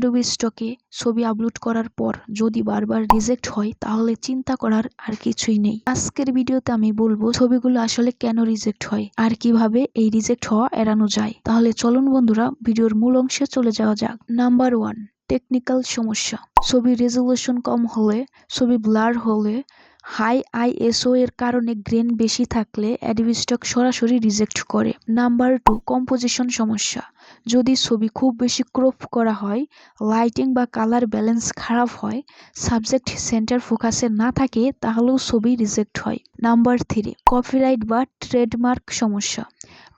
Adobe স্টকে ছবি upload করার পর যদি বারবার রিজেক্ট হয়, তাহলে চিন্তা করার আর কিছুই নেই। আজকের ভিডিওতে আমি বলব ছবিগুলো আসলে কেন রিজেক্ট হয় আর কীভাবে এই রিজেক্ট হওয়া এড়ানো যায়। তাহলে চলুন বন্ধুরা, ভিডিওর মূল অংশে চলে যাওয়া যাক। নাম্বার ওয়ান টেকনিক্যাল সমস্যা। ছবির রেজলিউশন কম হলে, ছবি ব্লার হলে হাই আইএসও এর কারণে গ্রেন বেশি থাকলে অ্যাডোবি স্টক সরাসরি রিজেক্ট করে। নাম্বার টু, কম্পোজিশন সমস্যা। যদি ছবি খুব বেশি ক্রপ করা হয়, লাইটিং বা কালার ব্যালেন্স খারাপ হয়, সাবজেক্ট সেন্টার ফোকাসে না থাকে, তাহলেও ছবি রিজেক্ট হয়। নাম্বার থ্রি, কপিরাইট বা ট্রেডমার্ক সমস্যা।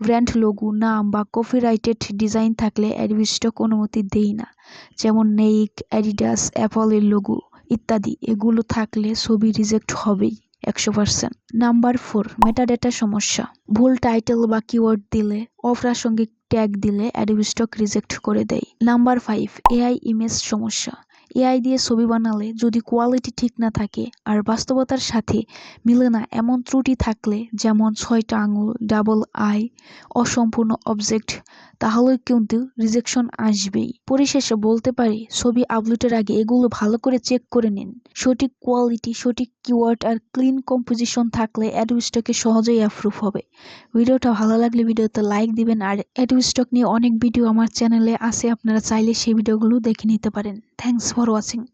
ব্র্যান্ড লোগো, নাম বা কপিরাইটেড ডিজাইন থাকলে অ্যাডোবি স্টক অনুমতি দেয় না। যেমন নেইক, অ্যাডিডাস, অ্যাপলের লোগো। ইত্যাদি, এগুলো থাকলে ছবি রিজেক্ট হবেই, একশো পার্সেন্ট নাম্বার ফোর মেটাডেটা সমস্যা। ভুল টাইটেল বা কিওয়ার্ড দিলে, অপ্রাসঙ্গিক ট্যাগ দিলে অ্যাডোবি স্টক রিজেক্ট করে দেয়। নাম্বার ফাইভ এআই ইমেজ সমস্যা। এআই দিয়ে ছবি বানালে যদি কোয়ালিটি ঠিক না থাকে আর বাস্তবতার সাথে মিলে না এমন ত্রুটি থাকলে যেমন ছয়টা আঙুল ডাবল আই অসম্পূর্ণ অবজেক্ট তাহলে কিন্তু রিজেকশন আসবেই। পরিশেষে বলতে পারি, ছবি আপলোডের আগে এগুলো ভালো করে চেক করে নিন। সঠিক কোয়ালিটি সঠিক কিওয়ার্ড আর ক্লিন কম্পোজিশন থাকলে অ্যাডোবি স্টকে সহজেই অ্যাপ্রুভ হবে। ভিডিওটা ভালো লাগলে ভিডিওতে লাইক দিবেন আর অ্যাডোবি স্টক নিয়ে অনেক ভিডিও আমার চ্যানেলে আছে, আপনারা চাইলে সেই ভিডিওগুলো দেখে নিতে পারেন। thanks for watching.